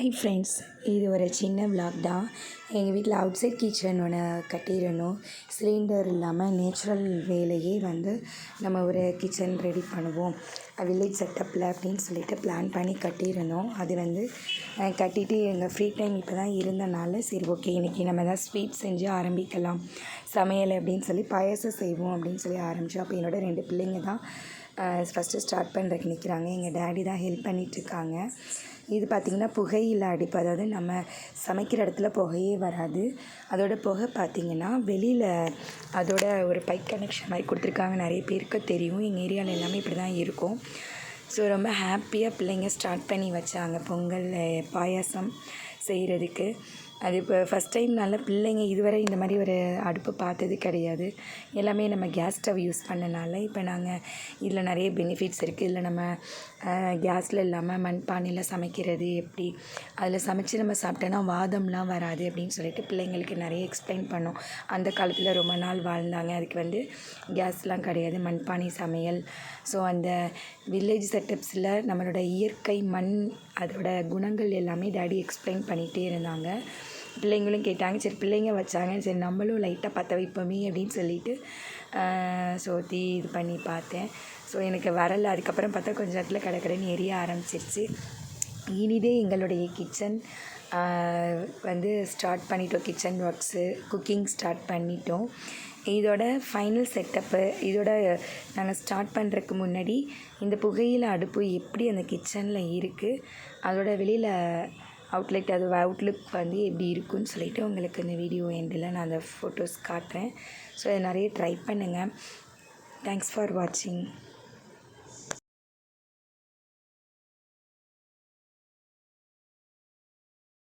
Hi friends இது ஒரு சின்ன விளாக் தான். எங்கள் வீட்டில் அவுட் சைட் கிச்சன் ஒன்று கட்டிடணும். சிலிண்டர் இல்லாமல் நேச்சுரல் வேலையே வந்து நம்ம ஒரு கிச்சன் ரெடி பண்ணுவோம். வில்லேஜ் செட்டப்பில் அப்படின்னு சொல்லிட்டு பிளான் பண்ணி கட்டியிருந்தோம். அது வந்து கட்டிட்டு எங்கள் ஃப்ரீ டைம் இப்போ தான் இருந்தனால சரி ஓகே இன்றைக்கி நம்ம தான் ஸ்வீட் செஞ்சு ஆரம்பிக்கலாம். சமையல் அப்படின்னு சொல்லி பாயாசம் செய்வோம் அப்படின்னு சொல்லி ஆரம்பித்தோம் அப்போ என்னோடய ரெண்டு பிள்ளைங்க தான் ஃபஸ்ட்டு ஸ்டார்ட் பண்ணுறதுக்கு நிற்கிறாங்க எங்கள் டேடி தான் ஹெல்ப் பண்ணிகிட்ருக்காங்க இது பார்த்திங்கன்னா புகையில அடுப்பு. அதாவது நம்ம சமைக்கிற இடத்துல புகையே வராது. அதோட புகை பார்த்திங்கன்னா வெளியில் அதோட ஒரு பைப் கனெக்ஷன் மாதிரி கொடுத்துருக்காங்க. நிறைய பேருக்கு தெரியும். எங்கள் ஏரியாவில் எல்லாமே இப்படி தான் இருக்கும். ஸோ ரொம்ப ஹாப்பியாக பிள்ளைங்க ஸ்டார்ட் பண்ணி வச்சாங்க. பொங்கல் பாயாசம். செய்கிறதுக்கு அது இப்போ ஃபஸ்ட் டைம்னால பிள்ளைங்க இதுவரை இந்த மாதிரி ஒரு அடுப்பு பார்த்தது கிடையாது. எல்லாமே நம்ம கேஸ் ஸ்டவ் யூஸ் பண்ணனால இப்போ நாங்கள் இதில் நிறைய பெனிஃபிட்ஸ் இருக்குது இதில் நம்ம கேஸில் இல்லாமல் மண்பானையில் சமைக்கிறது எப்படி? அதில் சமைச்சு நம்ம சாப்பிட்டோன்னா வாதம்லாம் வராது அப்படின்னு சொல்லிட்டு பிள்ளைங்களுக்கு நிறைய எக்ஸ்பிளைன் பண்ணோம். அந்த காலத்தில் ரொம்ப நாள் வாழ்ந்தாங்க. அதுக்கு வந்து கேஸ்லாம் கிடையாது. மண்பானை சமையல். ஸோ அந்த வில்லேஜ் செட்டப்ஸில் நம்மளோட இயற்கை மண் அதோட குணங்கள் எல்லாமே டாடி எக்ஸ்பிளைன் பண்ணிகிட்டே இருந்தாங்க. பிள்ளைங்களும் கேட்டாங்க சரி பிள்ளைங்க வச்சாங்க. சரி நம்மளும் லைட்டாக பற்ற வைப்போமே அப்படின்னு சொல்லிட்டு சோத்தி இது பண்ணி பார்த்தேன். ஸோ எனக்கு வரலை. அதுக்கப்புறம் பார்த்தா கொஞ்ச நேரத்தில் கிடக்கிறேன்னு எரிய ஆரம்பிச்சிருச்சு. இனிதே எங்களுடைய கிச்சன் வந்து ஸ்டார்ட் பண்ணிட்டோம். கிச்சன் ஒர்க்ஸு குக்கிங் ஸ்டார்ட் பண்ணிட்டோம். இதோட ஃபைனல் செட்டப்பு இதோட நாங்கள் ஸ்டார்ட் பண்ணுறதுக்கு முன்னாடி இந்த புகையில் அடுப்பு எப்படி அந்த கிச்சனில் இருக்குது அதோட வெளியில் அவுட்லெட் அது அவுட்லுக் வந்து எப்படி இருக்குன்னு சொல்லிட்டு உங்களுக்கு இந்த வீடியோ எண்டில் நான் அந்த ஃபோட்டோஸ் காட்டுறேன். ஸோ இதை நிறைய ட்ரை பண்ணுங்கள் தேங்க்ஸ் ஃபார் வாட்சிங்